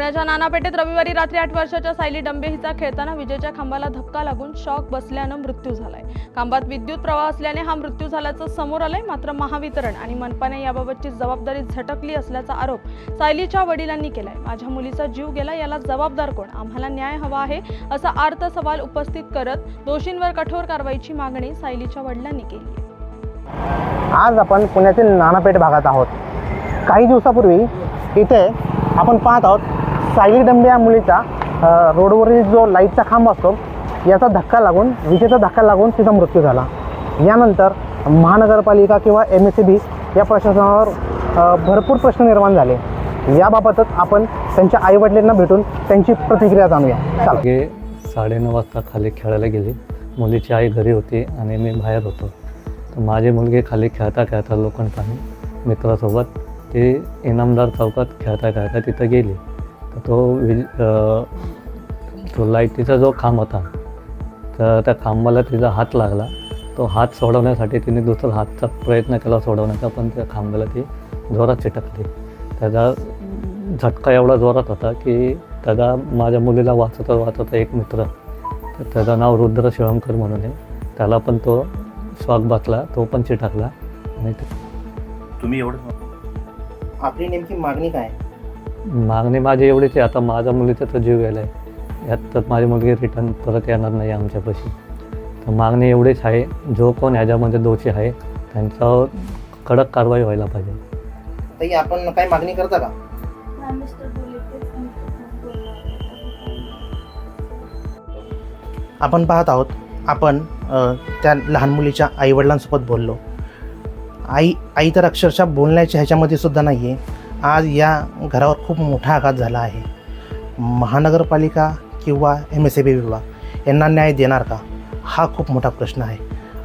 पुण्याच्या नानापेठेत रविवारी रात्री आठ वर्षाच्या सायली डंबे हिचा खेळताना विजेच्या खांबाला धक्का लागून शॉक बसल्यानं मृत्यू झालाय. खांबात विद्युत प्रवाह असल्याने हा मृत्यू झाल्याचं समोर आलंय मात्र महावितरण आणि मनपाने याबाबतची जबाबदारी झटकली असल्याचा आरोप सायलीच्या वडिलांनी केलाय. माझ्या मुलीचा जीव गेला याला जबाबदार कोण? आम्हाला न्याय हवा आहे असा आर्त सवाल उपस्थित करत दोषींवर कठोर कारवाईची मागणी सायलीच्या वडिलांनी केली आज आपण पुण्यातील नानापेठ भागात आहोत. काही दिवसापूर्वी इथे आपण पाहत आहोत सायली डंबे या मुलीचा रोडवरील जो लाईटचा खांब असतो याचा धक्का लागून विजेचा धक्का लागून तिचा मृत्यू झाला. यानंतर महानगरपालिका किंवा एम एस सी बी या प्रशासनावर भरपूर प्रश्न निर्माण झाले. याबाबतच आपण त्यांच्या आईवडिलांना भेटून त्यांची प्रतिक्रिया जाणूया. चला. साडेनऊ वाजता खाली खेळायला गेली. मुलीची आई घरी होती आणि मी बाहेर होतो. तर माझे मुलगे खाली खेळता खेळता लोखंडपाणी मित्रासोबत ते इनामदार चौकात खेळता खेळता तिथं गेली. तर तो विज तो लाईटीचा जो खांब होता तर त्या खांबाला तिचा हात लागला. तो हात सोडवण्यासाठी तिने दुसरा हातचा प्रयत्न केला सोडवण्याचा पण त्या खांबाला ती जोरात चिटकली. त्याचा झटका एवढा जोरात होता की त्याचा माझ्या मुलीला वाचवता वाचवता एक मित्र तर त्याचं नाव रुद्र शिवमकर म्हणून आहे. त्याला पण तो स्वाग बसला तो पण चिटकला. आणि तुम्ही एवढं आपली नेमकी मागणी काय? मागणी माझी एवढीच आहे. आता माझ्या मुलीचा तर जीव गेला आहे यात तर माझी मुलगी रिटर्न परत येणार नाही आमच्यापाशी. तर मागणी एवढीच आहे. जो कोण ह्याच्यामध्ये दोषी आहे त्यांच्यावर कडक कारवाई व्हायला पाहिजे. ताई आपण काय मागणी करता का? आपण पाहत आहोत. आपण अ, त्या लहान मुलीच्या आईवडिलांसोबत बोललो. आई आई तर अक्षरशः बोलण्याच्या ह्याच्यामध्ये सुद्धा नाही आहे आज या घरावर खूप मोठा आघात झाला आहे. महानगरपालिका किंवा एम एस ए बी विभाग यांना न्याय देणार का? हा खूप मोठा प्रश्न आहे.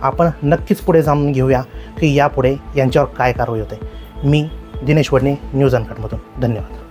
आपण नक्कीच पुढे जाणून घेऊया की यापुढे यांच्यावर काय कारवाई होते. मी दिनेश वडणे न्यूज अनकटमधून. धन्यवाद.